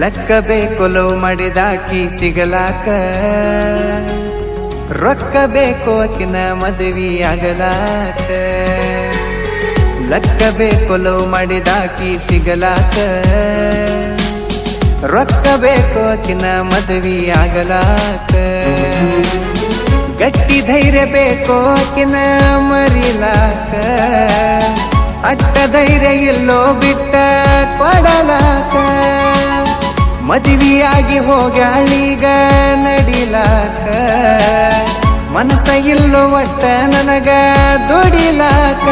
ಲಕ್ಕ ಬೇಕು ಲವ್ ಮಾಡಿದಾಕಿ ಸಿಗಲಾಕ ರೊಕ್ಕ ಬೇಕು ಆಕಿನ ಮದುವೆ ಆಗಲಾಕ ಲಕ್ಕ ಬೇಕು ಲವ್ ಮಾಡಿದಾಕಿ ಸಿಗಲಾಕ ರೊಕ್ಕ ಬೇಕೋ ಆಕಿನ ಮದುವೆ ಆಗಲಾಕ ಗಟ್ಟಿ ಧೈರ್ಯ ಬೇಕೋ ಕಿನ ಮರಿಲಾಕ. ಅಟ್ಟ ಧೈರ್ಯ ಎಲ್ಲೋ ಬಿಟ್ಟ ಕೊಡಲಾಕ. ಮದುವೆಯಾಗಿ ಹೋಗ್ಯಾಳೀಗ ನಡಿಲಾಕ. ಮನಸ ಇಲ್ಲೋ ಒಟ್ಟ ನನಗ ದುಡಿಲಾಕ.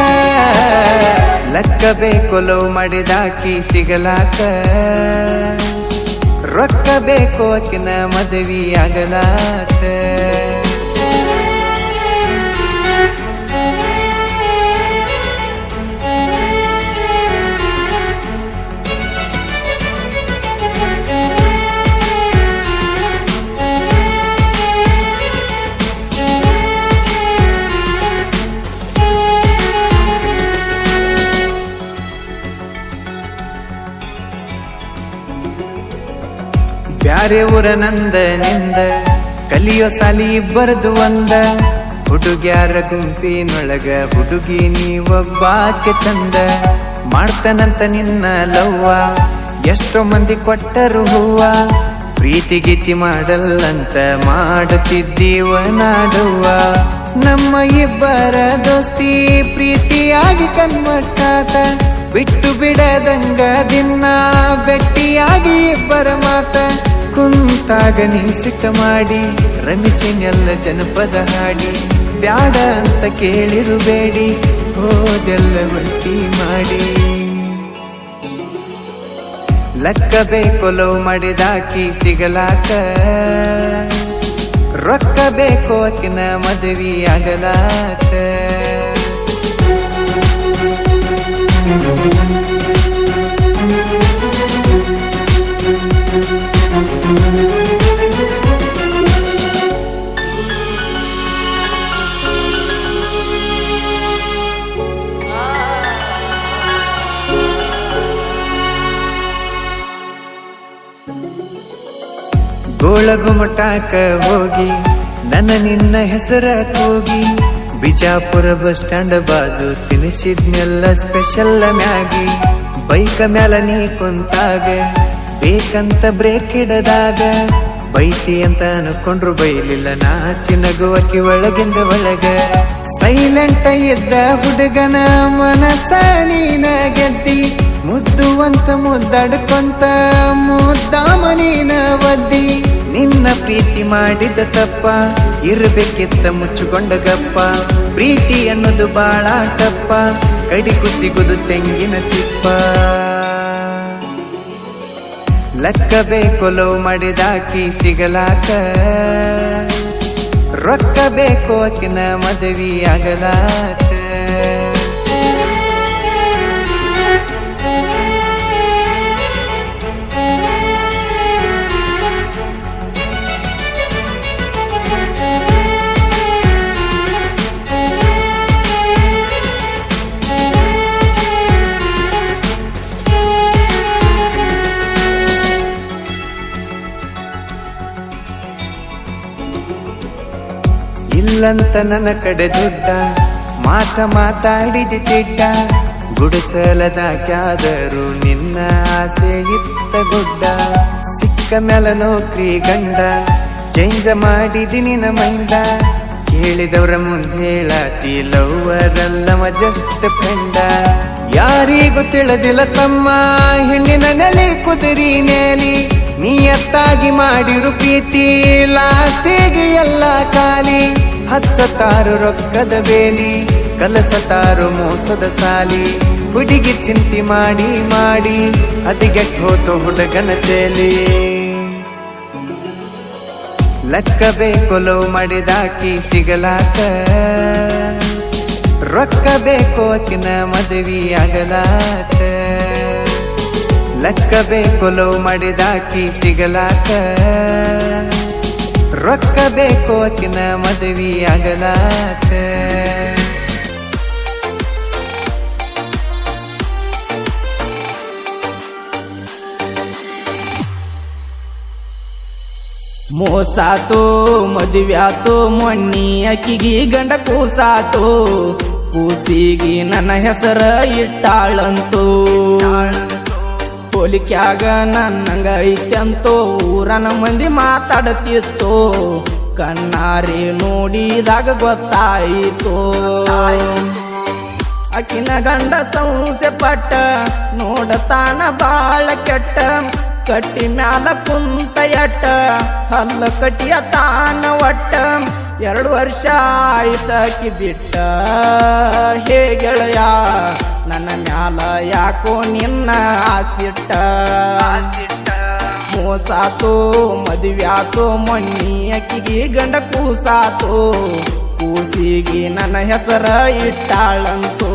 ಲಕ್ಕ ಬೇಕು ಲವ್ ಮಾಡಿದಾಕಿ ಸಿಗಲಾಕ. ರೊಕ್ಕ ಬೇಕು ಆಕಿನ ಮದುವೆ ಆಗಲಾಕ ಬ್ಯಾರೆ ಊರ ನಂದ ನಿಂದ ಕಲಿಯೋ ಸಾಲಿ ಇಬ್ಬರದು ಒಂದ. ಹುಡುಗ್ಯಾರ ಗುಂಪಿನೊಳಗ ಹುಡುಗಿ ನೀವೊಬ್ಬಾಕೆ ಚಂದ. ಮಾಡ್ತಾನಂತ ನಿನ್ನ ಲವ್ವ, ಎಷ್ಟೋ ಮಂದಿ ಕೊಟ್ಟರು ಹೂವ. ಪ್ರೀತಿ ಗೀತಿ ಮಾಡಲ್ಲಂತ ಮಾಡುತ್ತಿದ್ದೀವ ನಾಡುವ ನಮ್ಮ ಇಬ್ಬರ ದೋಸ್ತಿ ಪ್ರೀತಿಯಾಗಿ ಕನ್ಮಟ್ಟಾತ ಬಿಟ್ಟು ಬಿಡದಂಗ ದಿನ, ಬೆಟ್ಟಿಯಾಗಿ ಇಬ್ಬರ ಮಾತ. ಕುಂತಾಗ ನೀ ಸಿಕ್ಕ ಮಾಡಿ, ರಮಿಸಿನೆಲ್ಲ ಜನಪದ ಹಾಡಿ, ಬ್ಯಾಡ ಅಂತ ಕೇಳಿರುಬೇಡಿ, ಹೋದೆಲ್ಲ ಬಟ್ಟಿ ಮಾಡಿ. ಲಕ್ಕ ಬೇಕು ಲವ್ ಮಾಡಿದಾಕಿ ಸಿಗಲಾಕ, ರೊಕ್ಕ ಬೇಕು ಅಕ್ಕಿನ ಮದುವೆ ಆಗಲಾಕ. ಗೋಳಗುಮಟಾಕ ಹೋಗಿ, ನನ್ನ ನಿನ್ನ ಹೆಸರ ಕೂಗಿ, ಬಿಜಾಪುರ ಬಸ್ ಸ್ಟ್ಯಾಂಡ್ ಬಾಜು ತಿನಿಸಿದ್ನೆಲ್ಲ ಸ್ಪೆಷಲ್ ಮ್ಯಾಗಿ. ಬೈಕ ಮ್ಯಾಲ ನೀ ಕುಂತಾಗ, ಬೇಕಂತ ಬ್ರೇಕ್ ಇಡದಾಗ, ಬೈತಿ ಅಂತ ಅನ್ಕೊಂಡ್ರು ಬೈಲಿಲ್ಲ ನಾಚಿ ನಗುವಕ್ಕಿ ಒಳಗಿಂದ ಒಳಗ. ಸೈಲೆಂಟ್ ಇದ್ದ ಹುಡುಗನ ಮನಸ ನೀನ ಗೆದ್ದಿ ಮುದ್ದು ಅಂತ ಮುದ್ದಾಡ್ಕೊಂತ ಮುದ್ದಾಮನಿ ಒದ್ದಿ ನಿನ್ನ ಪ್ರೀತಿ ಮಾಡಿದ ತಪ್ಪ, ಇರಬೇಕಿತ್ತ ಮುಚ್ಚಿಕೊಂಡ ಗಪ್ಪ, ಪ್ರೀತಿ ಅನ್ನೋದು ಬಾಳ ತಪ್ಪ, ಕಡಿಕು ಸಿಗುದು ತೆಂಗಿನ ಚಿಪ್ಪ. ಲಕ್ಕ ಲವ್ ಮಾಡಿದಾಕಿ ಸಿಗಲಾಕ. ರೊಕ್ಕ ಬೇಕು, ಆಕಿನ ಮದುವೆ ಆಗಲಾಕ ಇಲ್ಲಂತ ನನ್ನ ಕಡೆ ದುಡ್ಡ ಮಾತ ಮಾತಾಡಿದ ತಿಡ್ಡ ಗುಡಿಸಲದಾಕ್ಯಾದರೂ ನಿನ್ನ ಆಸೆ ಇತ್ತ ಗುಡ್ಡ. ಸಿಕ್ಕ ಮೇಲ ನೌಕ್ರಿ ಗಂಡ ಚೇಂಜ ಮಾಡಿದಿ ನಿನ್ನ ಮೈಂಡ. ಕೇಳಿದವ್ರ ಮುಂದೆ ಹೇಳಾತಿ ಲವ್ವರಲ್ಲವ ಜಸ್ಟ್ ಫ್ರೆಂಡ ಯಾರಿಗೂ ತಿಳಿದಿಲ್ಲ ತಮ್ಮ, ಹೆಣ್ಣಿನ ನೆಲೆ ಕುದುರಿ ನೇಲಿ. ನಿಯತ್ತಾಗಿ ಮಾಡಿರು ಪ್ರೀತಿ. ಲಾಸ್ತಿಗೆ ಎಲ್ಲ ಖಾಲಿ. ಹಚ್ಚತಾರು ರೊಕ್ಕದ ಬೇಲಿ. ಕಲಸತಾರು ಮೋಸದ ಸಾಲಿ. ಹುಡುಗಿ ಚಿಂತಿ ಮಾಡಿ ಮಾಡಿ. ಅದಿಗೆ ಹೋತು ಹುಡುಗನ ಲಕ್ಕ ಬೇಕು ಲವ್ ಮಾಡಿದಾಕಿ ಸಿಗಲಾಕ. ರೊಕ್ಕ ಬೇಕೋಕಿನ ಮದುವೆ ಆಗಲಾಕ ಲೆಕ್ಕ ಬೇಕು ಲವ್ ಮಾಡಿದಾಕಿ ಸಿಗಲಾಕ. ರೊಕ್ಕ ಬೇಕು ಅಕಿನ ಮದುವೆ ಆಗಲಾಕ ಮೋಸಾತು, ಮದುವ್ಯಾತು, ಮೊನ್ನಿ ಅಕ್ಕಿಗಿ ಗಂಡ ಕೂಸಾತು. ಕೂಸಿಗಿ ನನ್ನ ಹೆಸರ ಇಟ್ಟಾಳಂತು. ಹೋಲಿಕ್ಯಾಗ ನನ್ನಂಗ ಐತ್ಯಂತೋ ಊರನ ಮಂದಿ ಮಾತಾಡತಿತ್ತು, ಕಣ್ಣಾರಿ ನೋಡಿದಾಗ ಗೊತ್ತಾಯಿತು. ಅಕ್ಕಿನ ಗಂಡ ಸಂಸೆ ಪಟ್ಟ, ನೋಡತಾನ ಬಾಳ ಕೆಟ್ಟ, ಕಟ್ಟಿ ಮ್ಯಾಲ ಕುಂತ ಎಟ್ಟ, ಹಲ್ಲ ಕಟ್ಟಿಯ ತಾನ ಒಟ್ಟ, ಎರಡು ವರ್ಷ ಆಯ್ತಕಿ ಬಿಟ್ಟ. ಹೇ ಗೆಳೆಯ ಮ್ಯಾಲ ಯಾಕೋ ನಿನ್ನ ಆಸಿಟ್ಟ? ಮೋಸಾತು ಮದುವ್ಯಾತು ಮಣ್ಣಿ ಅಕ್ಕಿಗೆ ಗಂಡ ಕೂಸಾತು ಕೂಸಿಗೆ ನನ್ನ ಹೆಸರ ಇಟ್ಟಾಳಂತು.